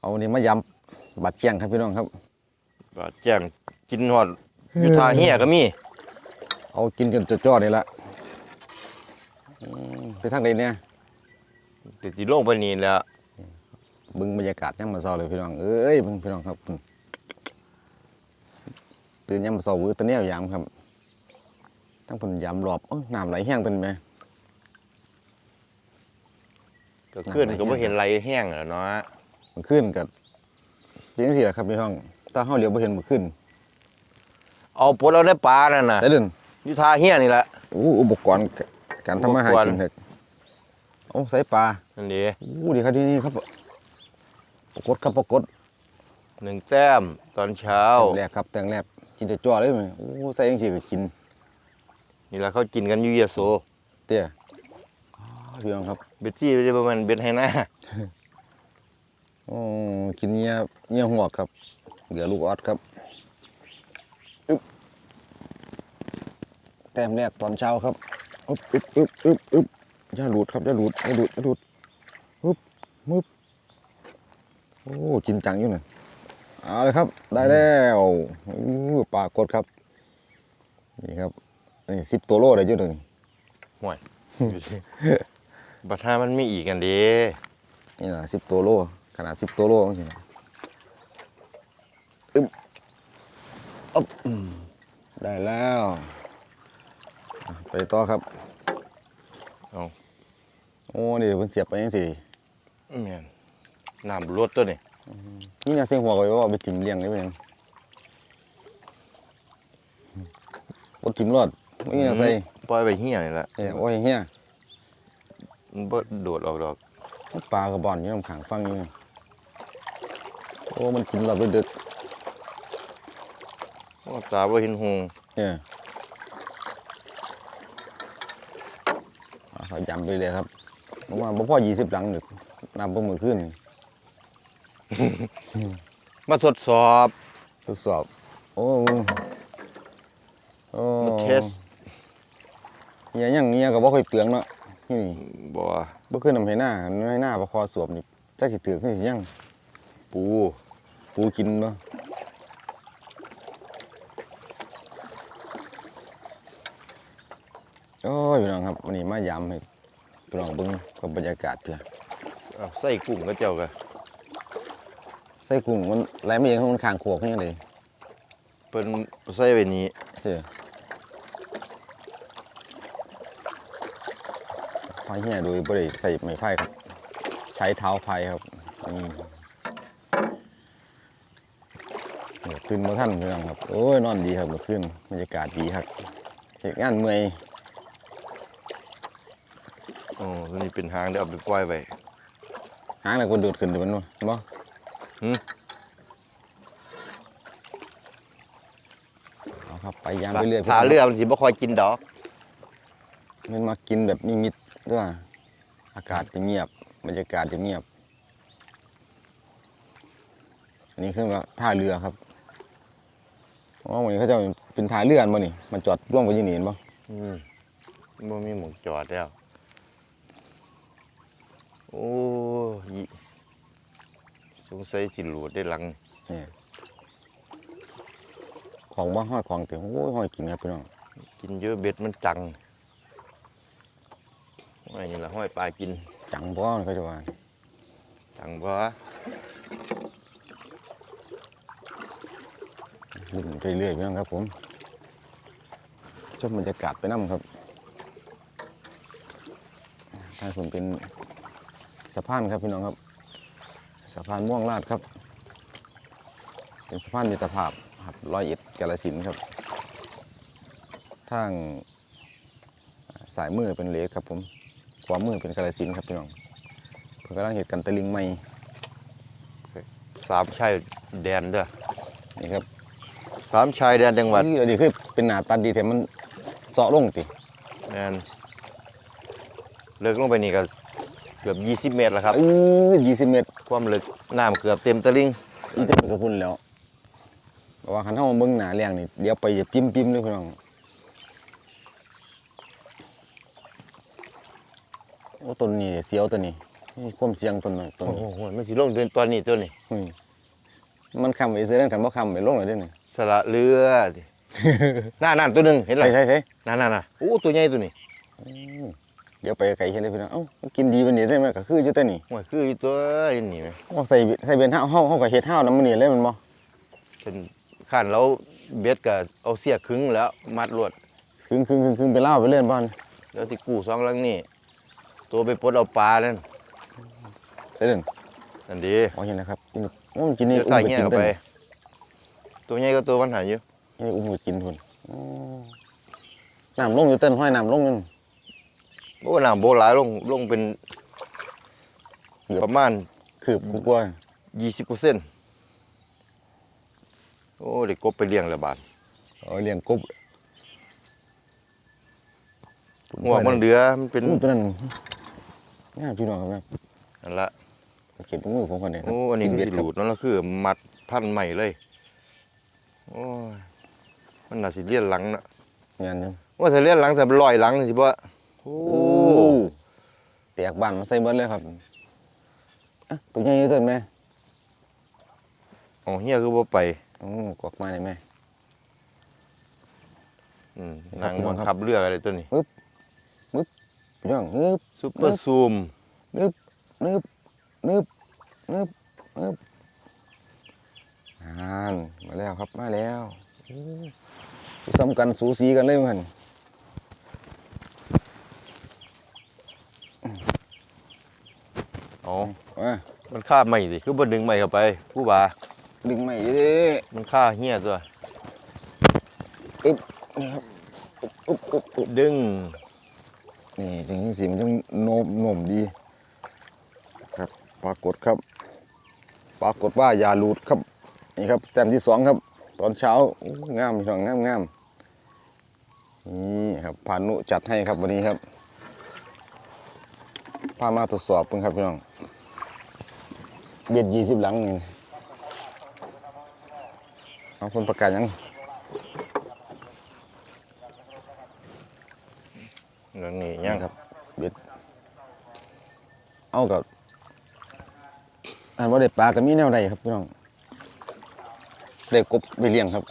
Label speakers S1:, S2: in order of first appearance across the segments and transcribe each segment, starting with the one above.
S1: เอาวันนี้มายำบัดเจียงครับพี่น้องครับ
S2: บาดแจ้งกินหอดอยู่ทาเฮียก็มี
S1: เอากินจนจะจ่อนี่ละอืมไปทางใดเนี่ย
S2: ติดที่ลงไปนี่แหล้ว
S1: เบึงบรรยากาศย่ำมาเศร้าเลยพี่น้องเอ้ยเบิ่งพี่น้องครับตื่นย่ำมาเศร้าวื้อตะเนียวยามครับทั้งผลยามรอบเอ้ยน้ำไหลแห้งตันไหม
S2: ก็ขึ้นก็บ่เห็นไรแห้งแล้วเนาะ
S1: มันขึ้นกับเพียงสี่แหละครับพี่น้องถ้าเฮาเลี้ยวบ่เห็นมันขึ้น
S2: เอาปลดเอาในปลานั่นน่ะ
S1: ได้เดิน
S2: อยู่ทาเฮียนี่แหละ
S1: อู้อุปกรณ์การทำมาหากินเถอะโอ้ใส่ปลา
S2: นั่นดี
S1: อู้ดีครับที่นี่ครับปรากฏครับปรากฏ
S2: หนึ่งแต้มตอนเช้า
S1: แรกครับแต่งแรกกินจะจ่อเลยมันโอ้ใส่ยังสิก็กิน
S2: นี่แหละเขากินกันอยู่ยโส
S1: เตี้ยอ้าวพี่น้องครับ
S2: เบ็ดจี้ไม่ได้ประมาณเบ็ดให้หน้า
S1: โอ้กินเงี้ยเงี้ยหัวครับ เหลือลูกออดครับอึ๊บแต้มแรกตอนเช้าครับอึ๊บอึ๊บอึ๊บอึ๊บอึ๊บอย่าหลุดครับอย่าหลุดอย่าหลุดอย่าหลุดฮึบมึบโอ้กินจังอยู่น่ะเอาเลยครับ ได้แล้วอู้ปลากดครับ นี่ครับนี่สิบตัวโลได้อยุ่หนึ่ง
S2: ห่วยดูสิบัตรหามันมีอีกกันเดี
S1: นี่นะสิบตัวโลข นาดสิบตัวโลจริงๆอึ๊บอ๊บอืมได้แล้วอะไปต่อครับ
S2: เอา
S1: โอ้นี่เพิ่นเสียบไปยังสิ
S2: แม่นน้ำรถตัวนี่
S1: นี่เนี่ยเสียงหัวก็ว่าเอาไปจิ้มเลี้ยงได้ไหมยังบ่จิ้มรอดไม่มีแนวใส่
S2: ปล่อยไปเฮียนี่แหละ
S1: เอ้ยโอ้ยเฮีย
S2: มันบ่โดดออกดอก
S1: ปลากระบอนอยู่น้ำขังฟังอยู่นี่ โอ้มันกินรอบดึก
S2: โอ้ตาบ่เห็นหง
S1: ๆเนี่ยเอาเขายำไปเลยครับผมว่าบ่พอยี่สิบหลังหนึ่งนำประมือขึ้น
S2: มาทดสอบ
S1: ทดสอบ โอ้โอ้
S2: มาเทส
S1: เฮียยังเฮียก็บ่ค่อยเปลืองเนาะนี่
S2: บ่
S1: บ่คือน้ำให้หน้าให้หน้าบ่คอสวมนี่จักสิตึกนี่สิยัง
S2: ปู
S1: ฟูกินบ่โอ้ยพี่น้องครับวันนี้มายามให้พี่น้องเบิ่งกับบรรยากาศเพีย
S2: เอาใส่กุ้งก็เจ้าก็
S1: ใส่กุ้งมันไหลมาเองของมันข้างโขกนี่เลย
S2: เพิ่นใส่ไว้นี้
S1: เด้อพายเฮียโดยบ่ได้ใส่ไม้พายครับ ใช้เท้าพายครับนี่เดี๋ยว ขึ้นมาท่านพี่น้องครับ โอ้ยนอนดีครับเมื่อคืนบรรยากาศดีครับเสร็จงานเมื่อย
S2: โอ้ตัวนี้เป็นหางเดี๋ยวเอาไปปล่อยไว้
S1: หางอะไรก็โดดขึ้นเดี๋ยวมันบ่เห็นบ่
S2: หืม
S1: เอาครับไปยามไปเรื่อย
S2: ถ้าเรือมันสิบ่ค่อยกินดอก
S1: มันมากินแบบมีมิตรด้วยอากาศจะเงียบบรรยากาศจะเงียบ อันนี้คือว่าท่าเรือครับ อ๋อวันนี้เขาเจะเป็นท่าเรืออันบ่นี่ มันจอดร่วมกันอยี่นี่เห็นบ่
S2: อืมบ่มีหมองจอดแล้ว โอ้ยสงสัยสิหลุดได้หลัง
S1: นี่ของว่าห้อยของเตียงโอ้ยห้อยกินครับพี่น้อง
S2: กินเยอะเบ็ดมันจังห้อยนี่ละห้อยปลากิน
S1: จังบ่เขาจะว่า
S2: จังบ่
S1: ลุ่นไปเรื่อยๆพี่น้องครับผมชมบรรยากาศไปน้ำครับทางผมเป็นสะพานครับพี่น้องครับ สะพานม่วงลาดครับ เป็นสะพานมิตรภาพครับร้อยเอ็ดกาลสินธุ์ครับ ทางสายมือเป็นเลสครับผมขวามือเป็นกาลสินธุ์ครับพี่น้องเพิ่งกำลังเหตุกันตะลิงใหม่
S2: สามชายแดนเด้อ
S1: นี่ครับ
S2: สามชายแดนจังหวัด
S1: นี่อันนี้คือเป็นหนาตัดดีแต่มันเจาะลงติ
S2: แมนเลิกลงไปนี่ก็เกือบ 20 เมตรแล้วครับ
S1: เออยี่สิบเมตร
S2: ความลึกน้ำเกือบเต็มตะลิง
S1: อีจะกระพุ่นแล้วเพราะว่าคันเฮามาเบิ่งหน้าเลี้ยงนี่เดี๋ยวไปจะปิ้มปิ้มๆเลยพี่น้องโอ้ต้นนี้เสียวตัวนี้มีความเสี่ยงตัวนึงตัว
S2: โอ้
S1: นี้
S2: โหมันสิลงเดือนตัวนี้ตัวนี้
S1: อืมมันคำไว้เสื้อนั่นกันบ่คำไว้ลงเลยเด้นี่
S2: สละเรือดิหน้านั่นตัวหนึงเห็นไหม
S1: ใช่ใช่ใช่
S2: นั่นนั่นน่ะโอ้ตัวใหญ่ตัวนี้
S1: เดี๋ยวไปไกลเห็นได้พี่น้องเอ้ามันกินดีปานนี้ได้ไหมก็คืออยู่แต่นี่
S2: โอ้ยคืออยู่ตัวอันนี้ไหม
S1: เอาใส่ใส่เบ็ดเฮาเฮาเฮาก็เฮ็ดเฮานํมันนี่เลยแมันบ่
S2: เป็นขั้นแล้วเบ็ดก็เอาเสียขึงแล้วมัดลวด
S1: คึงคึงคึงคึงไปเล่าไปเล่นบ่อน
S2: แล้วที่กู้สองหลังนี่ตัวไปปลดเอาปลานั่น
S1: ใส่เล่น
S2: นั่นดี
S1: อ๋อเห็นนะครับกินโอ้มันกินนี่
S2: เดี๋ยว
S1: อุ้
S2: ใส่
S1: มไป
S2: เงี้ย
S1: กิน
S2: เข้า
S1: เต้
S2: ไป
S1: น
S2: ตัวใหญ่ก็ตัวมันหายอยู่
S1: นี่อุ้มไปกินพุ่นอืมน้ำลงอยู่เต้นห้อยน้ำลงนั่น
S2: โอ้น้ำโบหลายลงลงเป็น
S1: เกือบ
S2: ประมาณ
S1: คืบกว่า
S2: ยี่สิบเปอร์เซ็นต์โอ้เด็กกบไปเลี้ยงแล้วบาด
S1: เอาเลี้ยงกบ
S2: หัวมันเดือมันเป็น
S1: อู้ตัวนั้นง่ายพี่น้องครับนะ
S2: นั่นละ
S1: เก็บงูของคนเนี่ย
S2: โอ้อันนี้
S1: กิ
S2: คือ
S1: เบ็ด
S2: สิห
S1: ครับ
S2: ลุดนั่นละคือ มัดพันใหม่เลย โอ้ยมันน่าสิเลี้ยนหลังนะ
S1: งานนึง
S2: ว่าถ้าเลี้ยนหลังแต่ลอยหลังสิบ่โอ้
S1: โอ้แตกบ้านมาใส่เบิดเลยครับอะตัวใหญ่อยู่เต้นไหม
S2: เอาเฮียคือบ่ไป
S1: โอ้กอกมาได้ไหม
S2: อืม
S1: ครั
S2: นา
S1: บ
S2: ง
S1: พี่น้อง
S2: บัง
S1: ครับ
S2: คับเรืออะไรตัวนี้
S1: พี่น้องฮึบ
S2: ซุปเปอร์ซูม
S1: นึบนึบนึบนึบนึบ อ่านมาแล้วครับมาแล้วโอ้ซ้ำกันสูสีกันเลยมัน
S2: อ๋อ
S1: ว่า
S2: มันฆ่าใหม่สิคือบ่ดึงใหม่เข้าไปผู้บา
S1: ดึงไม่อยู่ดิ
S2: มันฆ่าเฮียตัว
S1: อึ๊บนี่ครับอึ๊บอึ๊บอึ๊บ
S2: ดึง
S1: นี่ถึงสีมันต้องโนมโนมดี ครับปรากฏครับ ปรากฏว่าอย่าหลุดครับ นี่ครับแต้มที่สองครับ ตอนเช้าโอ้งามพี่น้องงามงามนี่ครับพานุจัดให้ครับวันนี้ครับพามาตรวจสอบเพิ่งครับพี่น้องเบียดยี่สิบหลังนี่เอาคนประกาศยัง
S2: นั่นนี่ยัง
S1: ครับเบียดเอากับอันว่าได้ปลาก็มีแนวใดครับพี่น้อง ได้กบไปเลี้ยงครับ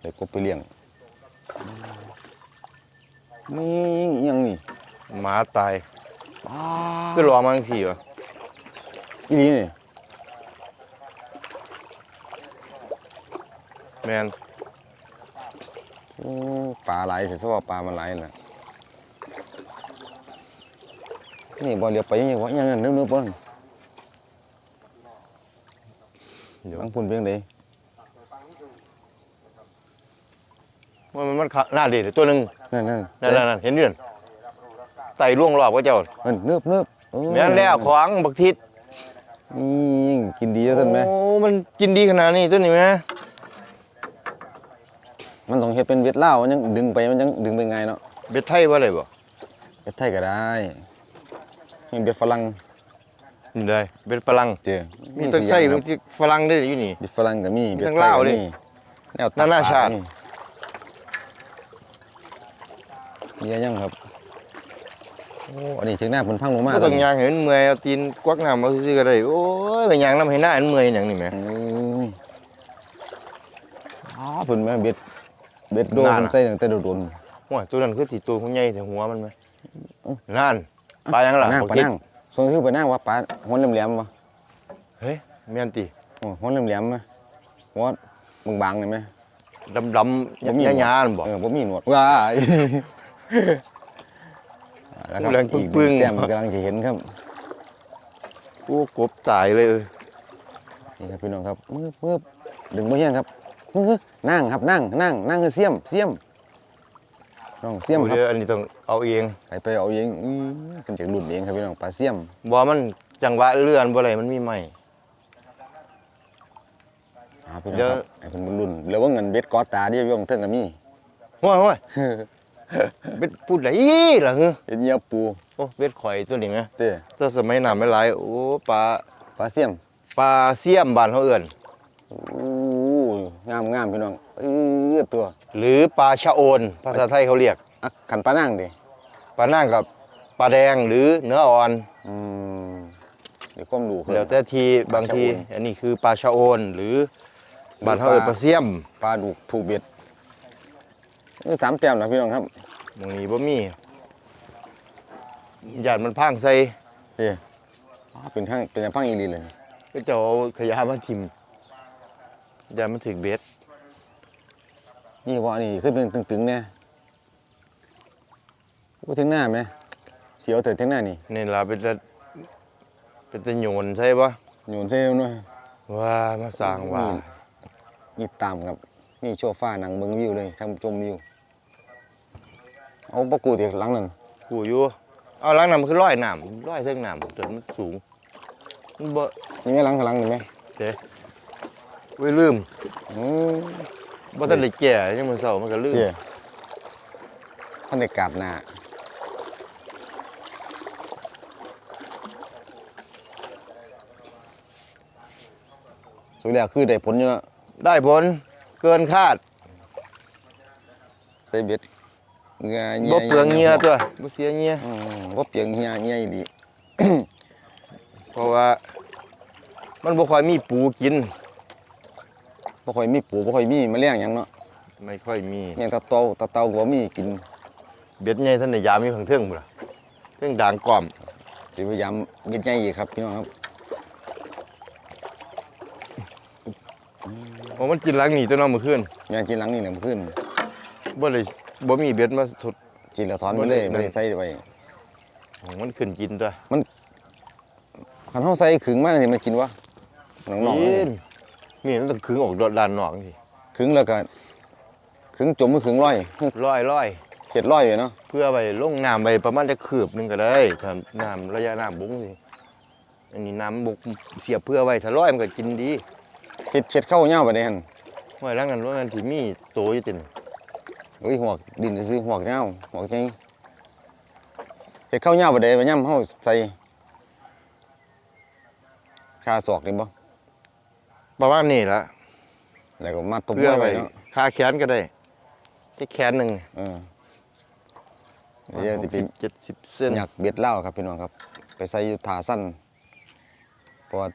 S1: ได้กบไปเลี้ยงนี่ยังนี่
S2: หมาตาย
S1: ปลา
S2: คือรอมาจังซี่วะ
S1: อีนี่นี่
S2: แม่น
S1: โอ้ปลาไหลายแต่ว่าปลามันไหลายน่ะนี่บ่เรียกไปยังไงวะยังนั่นนึกๆบ่นั่น
S2: เดี๋ยว
S1: บา งพุ่นเพียงใด
S2: ว่ามันมันฆ่าหน้าเด็ดตัวหนึง
S1: นั่นนั่น
S2: นั่นนั่นนั่นเห็นอยู่นั่นไต่ล่วงรอบก็เจ้า
S1: มันเนิบเนิบโอ้
S2: แม่นแล้วของบักทิศ
S1: นี่กินดีแล้วท่านไหม
S2: โอ้มันกินดีขนาดนี้ตัวนี้แม่
S1: มันต้องเฮ็ดเป็นเวทเล่าวมันยังดึงไปมันยังดึงไปไงายเนาะ
S2: เบ็ดไทยว่าอะไรบ่
S1: เฮ็ดไทยก็ได้มีเบ็ดฝรั่ง
S2: นี่ได้เบ็ดฝรั่ง
S1: เจ้
S2: มีทั้งไทย
S1: ค
S2: มี
S1: รับ
S2: ที่ฝรั่งได้อยู่นี่
S1: เบ็ดฝรั่งก็มี
S2: มี
S1: เบ็ด
S2: ทั้ง
S1: ไทย
S2: ลาว
S1: ก็
S2: ดิ
S1: มีแนวตั
S2: นานาชาติ
S1: ปลมีเยอะยังครับโอ้อันนี้ถึงหน้าเพิ่นพังลงมา
S2: ก็ต้องยางเห็นเมื่อยเอาตีนกวักน้ำเอาซื่อๆก็ได้โอ้ยไปยางน้ำให้หน้าอันเมื่อยหยังนี่แหม
S1: อืมอ๋อเพิ่นแม่เบ็ดเบ็ดโด
S2: นั่
S1: เพิ่
S2: น
S1: น
S2: น่ะ
S1: ใส่ตั้งแต่โดน
S2: โอ้ยตัวนั้นคือติดตัวของใหญ่แต่หัวมันไหม
S1: อื้อ
S2: นั่นปลายัง
S1: ๆ
S2: ล่ะ
S1: ปะนั่ง
S2: บัก
S1: ปะ
S2: ทิศ
S1: นั่ง ส่วนคือปะนั่งว่าปลาหัวแหลมๆบ่
S2: เฮ้ยแม่นติ
S1: โอ้หัวแหลมๆมั้ยหัวบางๆนี่มั้ย
S2: ดำดำ
S1: บ่มี
S2: ยาญาๆนั่นบ่
S1: เออบ่มีหนวดว้ายแล้วครับ
S2: แรง
S1: อีก
S2: ปึ้งๆ
S1: แต้มกำลังจะเห็นครับ
S2: โอ้กบตายเลยเอ้ย
S1: นี่ครับพี่น้องครับมือมือดึงบ่เฮียงครับมือนั่งครับนั่งนั่งนั่งคือเสียมเสียม น้องเสียม
S2: โอ้
S1: ครับ
S2: เดี๋ยวอันนี้ต้องเอาเอง
S1: ไปไปเอาเองอื้อเป็นจากรุ่นเองครับพี่น้องปลาเสียม
S2: บ่ มันจังหวะเลื่อนบ่ได้มันมีไม้
S1: อ่าพี่น้อง
S2: เดี๋ยว
S1: ครับไอ้เป็นรุ่นแล้วว่าเงินเบ็ดกอตาเดียวย่องเทิงก็มี
S2: โอ้ยโอ้ยเบ็ดพูดได้ล่ะเฮ้อ
S1: เฮ็ดเหยียบปู
S2: โอ้เบ็ดข่อยตัวนี้แหม
S1: เต้
S2: แต่สมัยน้ำไม่หลาย โอ้ปลา
S1: ปลาเสียม
S2: ปลาเสียมบ้านเขาเอิ้น
S1: อู้ งามงามพี่น้องเออตัว
S2: หรือปลาชะโอน ภาษาไทยเขาเรียก
S1: อะขันปลานั่งดิ
S2: ปลานั่งกับปลาแดงหรือเนื้ออ่อน
S1: อืมเดี๋ยวก้มดูเพิ่น
S2: แล้วแต่ทีบางที
S1: ปลาชะโอน
S2: อันนี้คือปลาชะโอน หรือบ้านเฮาเอิ้นปลาเสี่ยม
S1: ปลาดุกถูกเบ็ดนี่สามแต้มนะพี่น้องครับ
S2: หมองนี้บ่มีญาติมันพังใส่
S1: เอ้อ๋อเป็นทางเป็นอย่างฟังอีหลีเลย
S2: ก็จะเอาขยะมาทิ่ม ญาติมันถึกเบ็ด
S1: นี่ว่านี่ขึ้นเป็นตึงๆเนี่ยพูดถึงหน้าไหมเสียวเถิดถึงหน้านี่
S2: นี่ล่ะเป็นแต่เป็นแต่โยนใช่ปะ
S1: โยนเส้นด้วย
S2: ว่ามาสร้างว่า
S1: นี่ตามครับนี่โชว์ฟ้าหนังเมืองวิวเลยทำชมวิวเอาปะกูเดี๋ยวหลังนั้น
S2: กูอยู่เอาล้างน้ำมันคือร้อยน้ำร้อยเส้นน้ำจนมันสูงมันบ่
S1: นี่ไหม่หลังข้างหลังนี่ไหม
S2: เด้ ไว้ยลืม
S1: อืม
S2: บ่ทันได้แก่ยังมื้อเช้ามันก็ลืม
S1: เดี๋ยวท่านได้กราบหน้าสุดแล้วคือได้ผลอยู่แล้ว
S2: ได้ผลเกินคาด
S1: ใส่เบ็ดเงย
S2: บ่เปลืองเหงื่อตัวบ่เสียเหงื่อ
S1: อืมบ่เปลืองเหียเหียอีหลี
S2: เพราะว่า มันบ่ค่อยมีปูกิน
S1: บ่ค่อยมีปูบ่ค่อยมีแมลงหยังเนาะ
S2: ไม่ค่อยมี
S1: เนี่ยงตะเตาตะเตาก็บ่มีกิน
S2: เบ็ดใหญ่ท่านได้ยามมีเพิ่งเทิงพุ่นล่ะเทิงด่างกล่อม
S1: สิพยายามเบ็ดใหญ่อีกครับพี่น้องครับ
S2: โอ้มันกินหลังนี่ตัวเน้องมื้อคืน
S1: แม่กินหลังนี่แหละมื้อคืน
S2: บ่ได้บ่มีเบ็ดมาทด
S1: กินแล้วถอนไปเลย
S2: บ่ได้
S1: บ่ได้ใส่ไว้
S2: มันขึ้นกินตัว
S1: คันเฮาใส่ขึงมาสิมันกินวะน้องๆ
S2: กิน นี่มันต้องขึงออกด้านนอกสิ
S1: ขึงแล้วก็ขึงจมมือขึงร้อย
S2: ร้อยร้อย
S1: เฮ็ดร้อยไว้เนาะ
S2: เพื่อไปลงน้ำไปประมาณจะคืบหนึงก็ได้ถ้าน้ำระยะน้ำบุ้งสิอันนี้น้ำบุกเสียบเพื่อไว้ถ้าร้อยมันก็กินดี
S1: เฮ็ดเฮ็ดเข้าวเหย้าบัดนี้หั่น
S2: ไว้แล้วกันว่ามันที่มีโตอยู่ติน
S1: โอ้ยหวกดินซื้อหวกเหย้าหวกใหญ่เฮ็ดเข้าวเหย้าบัดใดบัดย่ำเฮาใส่คาศอกนี่บ่
S2: ประมาณนี้ละ
S1: แล้วก็มัดตบ
S2: เพื่อ
S1: ไว้
S2: ไว้
S1: เนาะ
S2: คาแขนก็ได้แค่แขนหนึ่ง
S1: เออเดี๋ยวสิไป
S2: เจ็ดสิบเส้น
S1: อยากเบ็ดเหล้าครับพี่น้องครับ ไปใส่อยู่ถาสั้นเพราะว่า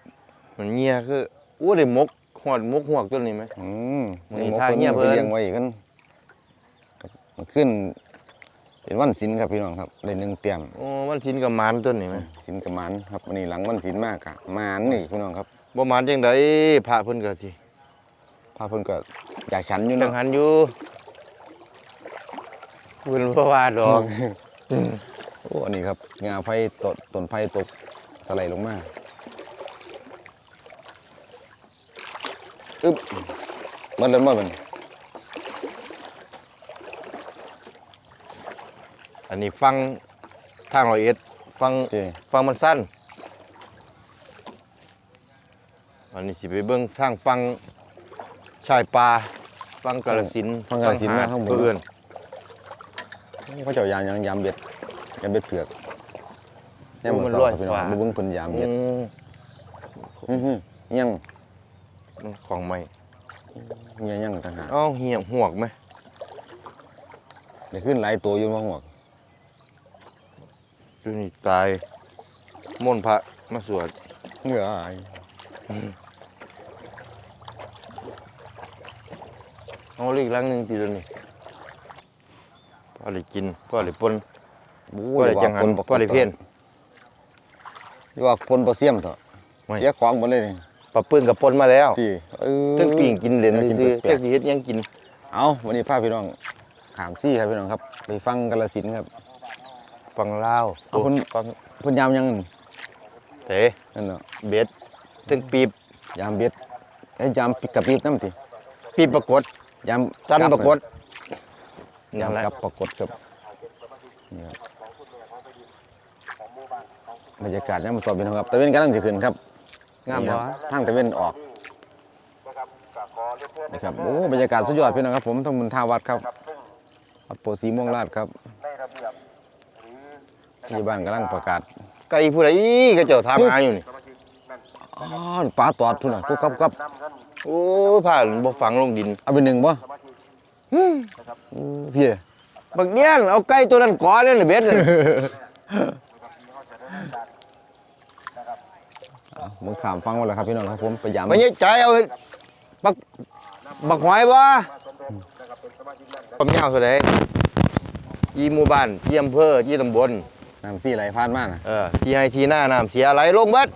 S2: มันเงียคืออู้ได้มกหอดมกหวกตัวนี้ไหม
S1: อืม
S2: มันมี
S1: หมอ
S2: ท่า
S1: พิ่น
S2: เงียบ
S1: ไป
S2: เพิ่น
S1: เลี้ยงไว้กันครับมันขึ้น เป็นวันศิลครับพี่น้องครับได้หนึ่งเตรียม
S2: โอ้มันทินกับหมันตัวนี้ไหม
S1: ศิลกับหมันครับวันนี้หลังวันศิลมากอะหมันนี่พี่น้องครับ
S2: บ่หมันจังไดพระเพิ่นก็สิ
S1: พาเพิ่นก็อยากฉันอยู่
S2: จั
S1: เนาะ
S2: งหันอยู่เพิ่นบ่ว่าดอก
S1: โอ้อันนี้ครับงาไผ่ตดต้นไผ่ตกสไลด์ลงมาอึ๊บมันเล่นมาเป็น
S2: อันนี้ฟังทางร้อยเอ็ดฟัง
S1: เจ้
S2: ฟังมันสั้น อั นนี้สิไปเบิ่งทางฟังชายป่าฟังกาฬสินธุ์
S1: ฟังกาฬสินธุ์มา
S2: หด
S1: ข้างบน
S2: เพื่อน
S1: เขาเจ้ายามยังยามเบ็ดยามเบ็ดเผือกยามมันสอบครับพี่น้องบ่เบิ่งเพิ่นยาม
S2: อื
S1: เบ็ด
S2: ม
S1: อื้อหือยัง
S2: มันของใหม่
S1: เฮียยังต่างหาก
S2: เอ้าเหี่ยหวกไหม
S1: ได้ขึ้นหลายตัวอยู่บ่หัวก
S2: ดูนี่ตายม่วนพระมาสวด
S1: เหงื่ออาย
S2: เอาอีกหลังหนึงทีเดียวนี่พอได้กินพอได้ปน
S1: บู๊
S2: พอได้จังหันพอได้เพี้ยน
S1: อยู่ว่าคนบ่เสียมเถอะ
S2: ไม่
S1: เสียของหมดเลยนี่
S2: ปลาปืนกับปนมาแล้ว
S1: ติเออ
S2: ตึ้งปิ่งกินเหรียญ
S1: กิน
S2: ซื้อ
S1: แปล
S2: จั
S1: ก
S2: กสิเฮ็ดหยังกิน
S1: ๆเอาวันนี้พาพี่น้องขามซี่ครับพี่น้องครับ ไปฟังกาฬสินธุ์ครับ
S2: ฟังลาว
S1: เอาเพิ่น
S2: ฟัง
S1: เพิ่นยามยังนั่น
S2: เต๋
S1: นั่นเนาะ
S2: เบ็ดถึงปีบ
S1: ยามเบ็ดเอ้ยยามปิดกับปีบน้ำติ
S2: ปีบปรากฏ
S1: ยาม
S2: จันปรากฏ
S1: ยาม
S2: นั่นแหละ
S1: กับปรากฏครับนี่ครับบรรยากาศยามมื้อสอบพี่น้องครับตะเวนกำลังสิขึ้นครับ
S2: งาม
S1: นี่ค
S2: บ่
S1: รับทางตะเวนออกนะครับโอ้บรรยากาศสุดยอดพี่น้องครับผมทำบุญท่าวัดครับวัดโพสีม่วงลาดครับที่บ้านกำลังประกาศ
S2: ไก่ผู้ใดก็เจ้าถามหาอยู่นี่
S1: อ๋อปลาตอดทุนน่ะกุ๊กกับกับ
S2: โอ้ยผ่าบ่ฝังลงดิน
S1: เอาไปหนึ่งบ่อืมพี่
S2: บักเนียนเอาไก่ตัวนั้นก่อเลยน่ะเบ็ดน่ะ
S1: มึงขามฟังหมดแล้วครับพี่น้องครับผมไปย้ำ
S2: ไม่ใช่ใจเอาบักบักหอยบ่ความยาวเท่าไหร่ยี่หมู่บ้านยี่อำเภอยี่ตำบล
S1: น้ำซี่ไหลผ่านมาน่ะ
S2: เออที่ให้ที่หน้าน้ำเสียไหลลงเบิด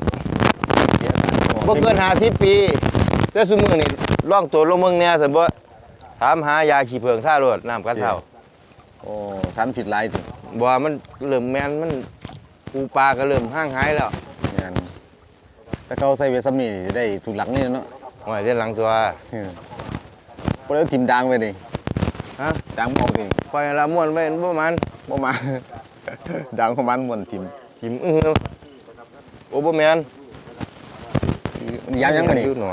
S1: เสียการ
S2: บ่เกิน50ปี แต่ซุมื้อนี่ล่องตัวลงเมืองแหน่ซั่นบ่ถามหายาขี้เพิงท่ารถน้ำกัดเท้า
S1: โอ้สันผิดหลายถึง
S2: บ่ว่ามันเริ่มแม่นมันปูปลาก็เริ่มห่างหายแล้ว
S1: งานแต่เขาใส่เวสามีจะได้ถูกหลังนี่เนาะ
S2: หอยเรียนหลังตัว
S1: เออพอแล้วทิมดังไปดิ
S2: ฮะ
S1: ดังเมาสิ
S2: ปล่อยละม่วนไว้บ่มัน
S1: บ่มาดังของมันม่วนทิม
S2: หิมอื้อโอ้บ่แม่น
S1: ยามยังมานี่
S2: อยู่หนอ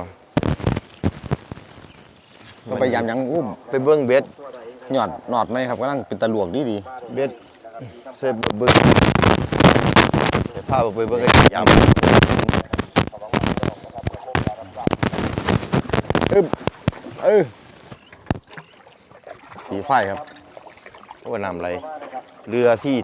S1: ก็ไปยามยังอุ้ม
S2: ไปเบิ่งเบ็ด
S1: หยอดหนอดไหมครับกำลังเป็นตะลวกดีดี
S2: เบ็ดเสพเบิ่งไปพาไปเบิ่งไอ้ยาม
S1: ๆอึบเออสีไฟครับ
S2: ว่าน้ำไหลเรือที่